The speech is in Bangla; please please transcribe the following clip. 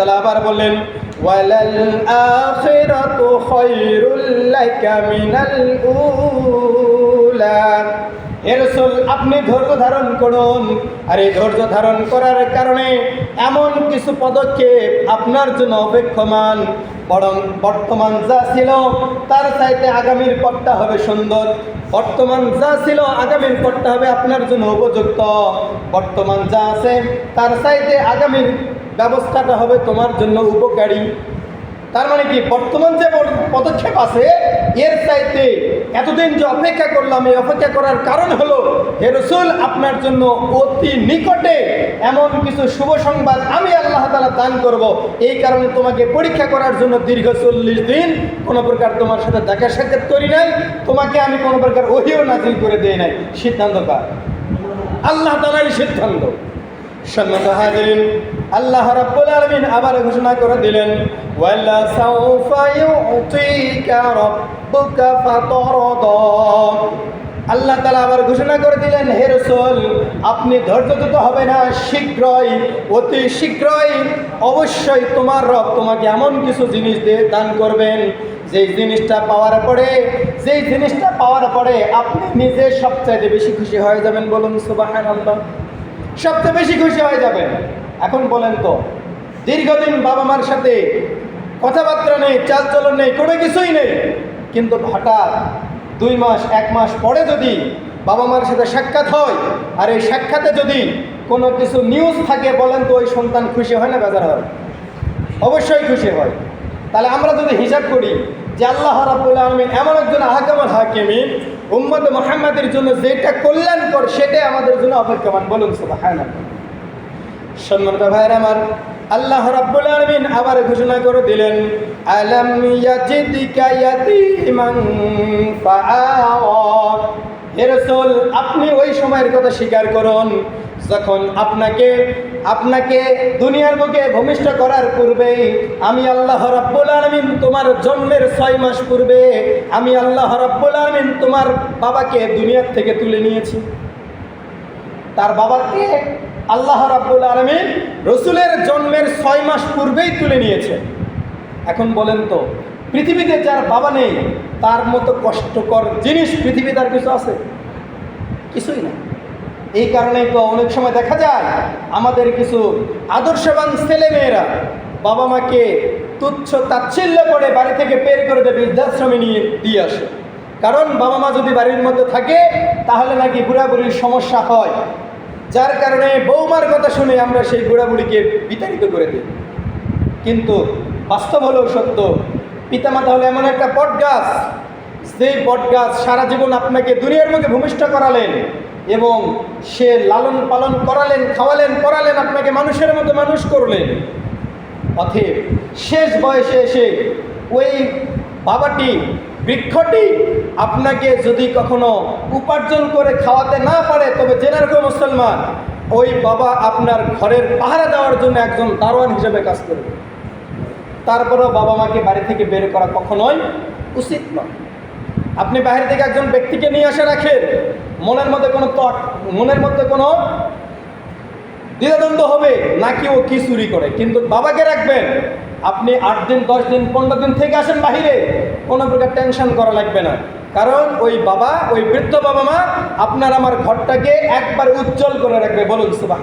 আবার বললেন মিনাল আপনি ধৈর্য ধারণ করুন। আর এই ধৈর্য ধারণ করার কারণে এমন কিছু পদক্ষেপ আপনার জন্য অপেক্ষমান। বরং বর্তমান যা ছিল, তার চাইতে আগামীর পথটা হবে সুন্দর। বর্তমান যা ছিল, আগামীর পথটা হবে আপনার জন্য উপযুক্ত। বর্তমান যা আছে, তার চাইতে আগামীর ব্যবস্থাটা হবে তোমার জন্য উপকারী। তার মানে কি? বর্তমান যে পদক্ষেপ আছে, এর চাইতে এতদিন যে অপেক্ষা করলাম, এই অপেক্ষা করার কারণ হলো, হে রসুল, আপনার জন্য অতি নিকটে এমন কিছু শুভ সংবাদ আমি আল্লাহ তালা দান করব। এই কারণে তোমাকে পরীক্ষা করার জন্য দীর্ঘ চল্লিশ দিন কোনো প্রকার তোমার সাথে দেখা সাক্ষাৎ করি নাই। তোমাকে আমি কোনো প্রকার ওহিও নাজিল করে দিই নাই। সিদ্ধান্ত কার? আল্লাহ তালারই সিদ্ধান্ত। সম্মত হাজিরিন আল্লাহ আবার ঘোষণা করে দিলেন, ওয়ালা সাউফা ইউতিকা রাব্বুকা আল্লাহ তালা আবার ঘোষণা করে দিলেন, হে রসুল, আপনি ধৈর্যচ্যুত হবে না, শীঘ্রই, অতি শীঘ্রই অবশ্যই তোমার রব তোমাকে এমন কিছু জিনিস দিয়ে দান করবেন। যেই জিনিসটা পাওয়ার পরে, যেই জিনিসটা পাওয়ার পরে আপনি নিজে সবচাইতে বেশি খুশি হয়ে যাবেন বলুন সুবাহান আল্লাহ সবচেয়ে বেশি খুশি হয়ে যাবেন এখন বলেন তো, দীর্ঘদিন বাবা মার সাথে কথাবার্তা নেই, চালচলন নেই, কোনো কিছুই নেই। কিন্তু হঠাৎ দুই মাস, এক মাস পরে যদি বাবা মার সাথে সাক্ষাৎ হয়, আর এই সাক্ষাতে যদি কোনো কিছু নিউজ থাকে, বলেন তো ওই সন্তান খুশি হয় না, বেজার হয়? অবশ্যই খুশি হয়। তাহলে আমরা যদি হিসাব করি যে আল্লাহ রাবুল আলমিন এমন একজন আহকামাল হাকিমি উম্মদ মোহাম্মদের জন্য যেটা কল্যাণকর সেটাই আমাদের জন্য অপেক্ষমান। বলুন না সম্মানিত ভাইয়ের আমার, আল্লাহ রাব্বুল আলামিন আবার ঘোষণা করে দিলেন, আলাম ইয়াজিদিকা ইয়াতিমান ফাআওয়া। হে আপনি ওই সময়ের কথা স্বীকার করুন, যখন আপনাকে আপনাকে দুনিয়ার বুকে ভূমিষ্ঠ করার পূর্বে আমি আল্লাহ রাব্বুল আলমিন তোমার জন্মের ছয় মাস পূর্বে আমি আল্লাহ রাব্বুল আলামিন তোমার বাবাকে দুনিয়ার থেকে তুলে নিয়েছি। তার বাবাকে আল্লাহ রাব্বুল আলমিন রসুলের জন্মের ছয় মাস পূর্বেই তুলে নিয়েছে। এখন বলেন তো, পৃথিবীতে যার বাবা নেই, তার মতো কষ্টকর জিনিস পৃথিবীতে আর কিছু আছে? কিছুই না এই কারণেই তো অনেক সময় দেখা যায়, আমাদের কিছু আদর্শবান ছেলেমেয়েরা বাবা মাকে তুচ্ছ তাচ্ছিল্য করে বাড়ি থেকে বের করে দেবে বৃদ্ধাশ্রমে নিয়ে, দিয়ে আসে। কারণ বাবা মা যদি বাড়ির মধ্যে থাকে, তাহলে নাকি বুড়াবুড়ির সমস্যা হয়। যার কারণে বৌমার কথা শুনে আমরা সেই বুড়াবুড়িকে বিতাড়িত করে দিই। কিন্তু বাস্তব হলেও সত্য, পিতামাতা হলো এমন একটা বট গাছ যেই বট গাছ সারা জীবন আপনাকে দুনিয়ার মুখে ভূমিষ্ঠ করালেন এবং সে লালন পালন করালেন, খাওয়ালেন, পড়ালেন, আপনাকে মানুষের মতো মানুষ করলেন। অথেব শেষ বয়সে এসে ওই বাবাটি, বৃক্ষটি আপনাকে যদি কখনো উপার্জন করে খাওয়াতে না পারে, তবে জেনে রাখো মুসলমান, ওই বাবা আপনার ঘরের পাহারা দেওয়ার জন্য একজন দারোয়ান হিসেবে কাজ করবে। তারপরেও বাবা মাকে বাড়ি থেকে বের করা কখনোই উচিত নয়। আপনি বাইরে থেকে একজন ব্যক্তিকে নিয়ে আসে রাখেন, মনের মধ্যে কোনো তট মনের মধ্যে কোনো দ্বিধাদ্বন্দ্ব হবে, নাকি ও কি চুরি করে? কিন্তু বাবাকে রাখবেন, আপনি আট দিন, দশ দিন, পনেরো দিন থেকে আসেন বাহিরে, কোনো প্রকার টেনশন করা লাগবে না। কারণ ওই বাবা, ওই বৃদ্ধ বাবা মা আপনার আমার ঘরটাকে একবার উজ্জ্বল করে রাখবে। বলুন সুবাহ